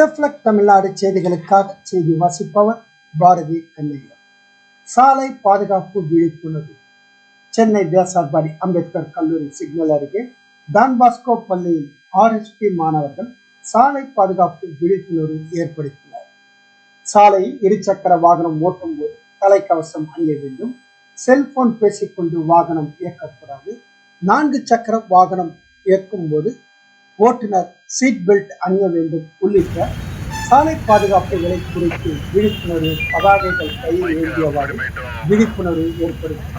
Reflect Tamil Nadu செய்திகளுக்காக செய்தி வாசிப்பவர் பாரதி கண்ணையா சாலை பாதுகாப்பு விழிப்புணர்வு. சென்னை வியாசார்பாடி அம்பேத்கர் கல்லூரி சிக்னல் அருகே டான் பாஸ்கோ பள்ளியில் ஆர்எஸ்பி மாணவர்கள் சாலை பாதுகாப்பு விழிப்புணர்வு ஏற்படுத்தினர். சாலையில் இருசக்கர வாகனம் ஓட்டும் போது தலைக்கவசம் அணிய வேண்டும். செல்போன் பேசிக்கொண்டு வாகனம் இயக்கக்கூடாது நான்கு சக்கர வாகனம் இயக்கும் போது ஓட்டுநர் சீட் பெல்ட் அணிய வேண்டும் உள்ளிட்ட சாலை பாதுகாப்புகளை குறித்து விழிப்புணர்வு பதாகைகள் கையில் ஏந்தியவாறு விழிப்புணர்வு ஏற்படுத்தும்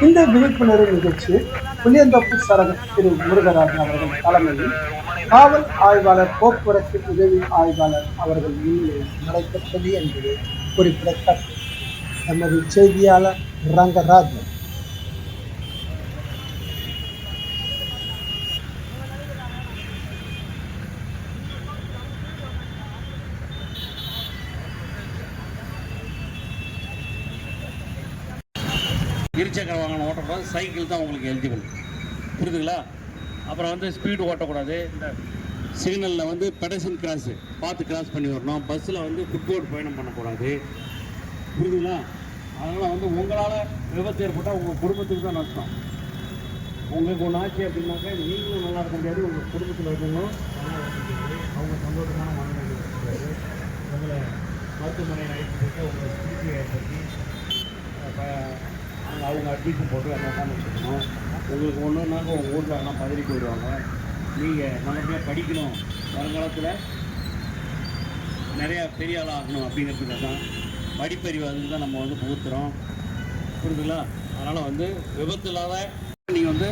இந்த விழிப்புணர்வு நிகழ்ச்சி புளியந்தோப்பு சரக திரு முருகராஜன் அவர்கள் தலைமையில் காவல் ஆய்வாளர் போக்குவரத்து உதவி ஆய்வாளர் அவர்கள் முன்னிலையில் நடைபெற்றது என்பது குறிப்பிடத்தக்கது. நமது செய்தியாளர் ரங்கராஜன். இருசக்கர வாகனம் ஓட்டக்கூடாது சைக்கிள் தான் உங்களுக்கு எலிஜிபிள் புரியுதுங்களா? அப்புறம் வந்து ஸ்பீடு ஓட்டக்கூடாது. இந்த சிக்னலில் வந்து பெடசன் கிராஸு பார்த்து கிராஸ் பண்ணி வரணும். பஸ்ஸில் வந்து ஃபுட்போர்ட் பயணம் பண்ணக்கூடாது. புரியுதுங்களா? அதனால் வந்து உங்களால் விபத்து ஏற்பட்டால் உங்கள் குடும்பத்துக்கு தான் நஷ்டம். உங்களுக்கு ஒன்று ஆச்சு அப்படின்னாக்கா நீங்களும் நல்லா இருக்க முடியாது உங்கள் குடும்பத்தில் இருக்கவங்களும் அவங்க சந்தோஷமான மனநிலை உங்களை மருத்துவமனையில் அழைத்து உங்களை சிகிச்சை ஏற்படுத்தி அவங்க அட்மிஷன் போட்டு அங்கே உட்காந்து வச்சுக்கணும். உங்களுக்கு ஒன்றுனாக்க உங்கள் ஊரில் எல்லாம் பதறி போயிடுவாங்க. நீங்கள் நல்லபடியாக படிக்கணும். வருங்காலத்தில் நிறையா பெரிய ஆளாக ஆகணும் அப்படிங்கிறதுக்காக தான் படிப்பறிவு அதுக்கு தான் நம்ம வந்து புகுத்துறோம். புரியுதுங்களா அதனால் வந்து விபத்து இல்லாத நீங்கள் வந்து